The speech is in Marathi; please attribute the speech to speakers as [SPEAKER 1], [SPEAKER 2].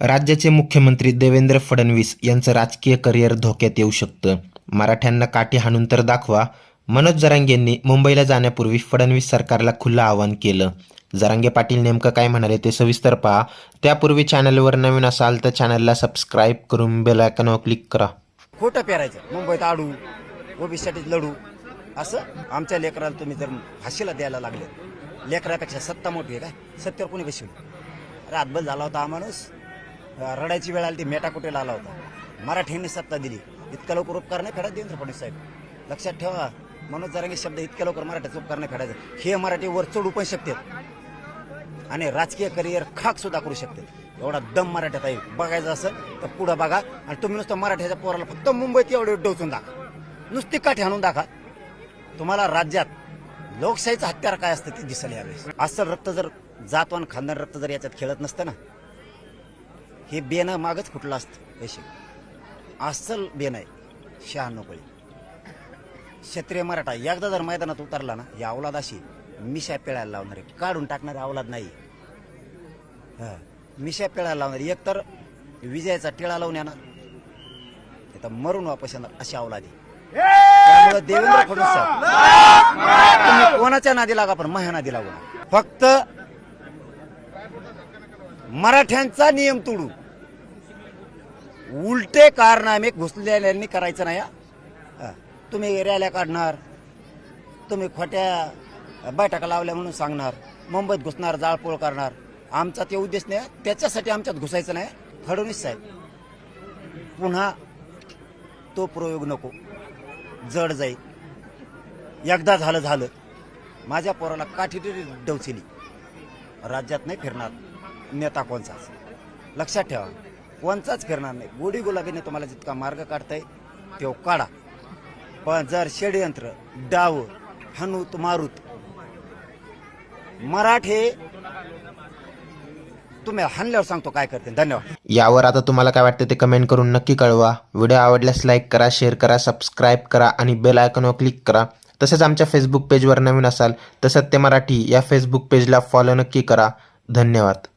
[SPEAKER 1] राज्याचे मुख्यमंत्री देवेंद्र फडणवीस यांचं राजकीय करिअर धोक्यात येऊ शकतं. मराठ्यांना काठी हाणून तर दाखवा. मनोज जरांगेंनी मुंबईला जाण्यापूर्वी फडणवीस सरकारला खुलं आवाहन केलं. जरांगे पाटील नेमकं काय म्हणाले ते सविस्तर पहा. त्यापूर्वी चॅनलवर नवीन असाल तर चॅनलला सबस्क्राईब करून बेल आयकॉनवर क्लिक करा.
[SPEAKER 2] खोटं पेरायचं. मुंबईत आडू ओबीसीसाठीच लढू. असं आमच्या लेकराला तुम्ही जर फाशीला द्यायला लागले लेकरापेक्षा सत्ता मोठी आहे काय? सत्तेवर कोणी बसवली? रातभर झाला होता हा माणूस. रडायची वेळ आली ती मेटाकुटेला आला होता? मराठ्यांनी सत्ता दिली. इतक्या लवकर उपकार नाही फेडा देवेंद्र फडणवीस साहेब. लक्षात ठेवा मनोज जरांगे शब्द इतक्या लवकर मराठ्याचा उपकार नाही फेडायचं. हे मराठी वर चढू पण शकतात आणि राजकीय करिअर खाक सुद्धा करू शकते. एवढा दम मराठ्यात आहे. बघायचं असेल तर पुढं बघा. आणि तुम्ही नुसतं मराठ्याच्या पोराला फक्त मुंबईत एवढे डोचून दाखवा. नुसती काठी आणून दाखवा. तुम्हाला राज्यात लोकशाहीचं हत्यार काय असतं ते दिसलं यावेळेस. असं रक्त जर जातवान खानदान रक्त जर याच्यात खेळत नसतं ना हे बेनं मागच फुटलं असतं पैसे. अस्सल बेन आहे शहाण्णव क्षत्रिय मराठा एकदा जर मैदानात उतरला ना ही अवलाद अशी मिशा पेळायला लावणार काढून टाकणारी अवलाद नाही. हा. मिशा पेळायला लावणार एक तर विजयाचा टिळा लावून येणार. तर मरून वापस येणार अशी अवलादी त्यामुळे देवेंद्र फडणवीस कोणाच्या नादी लागा पण माझ्या नादी लागू. फक्त मराठ्यांचा नियम तोडू. उलटे कारनामे घुसलेल्यांनी करायचं नाही हा. तुम्ही रॅल्या काढणार तुम्ही खोट्या बैठका लावल्या म्हणून सांगणार मुंबईत घुसणार जाळपोळ करणार. आमचा ते उद्देश नाही त्याच्यासाठी आमच्यात घुसायचं नाही फडणवीस साहेब पुन्हा तो प्रयोग नको. जड जाईल. एकदा झालं झालं. माझ्या पोराला काठीतरी डवचिली. राज्यात नाही फिरणार. नेता कोणचाच लक्षात ठेवा. कोणचाच करणार नाही. गोडी गुलाबीने तुम्हाला जितका मार्ग काढताय तो काढा. पण जर षडयंत्र डाव हनुत मारुत मराठे तुम्ही हनल्यावर सांगतो काय करते धन्यवाद.
[SPEAKER 1] यावर आता तुम्हाला काय वाटतं ते कमेंट करून नक्की कळवा. व्हिडिओ आवडल्यास लाईक करा शेअर करा सबस्क्राईब करा आणि बेल आयकॉनवर क्लिक करा. तसेच आमच्या फेसबुक पेजवर नवीन असाल तर सत्य मराठी या फेसबुक पेजला फॉलो नक्की करा. धन्यवाद.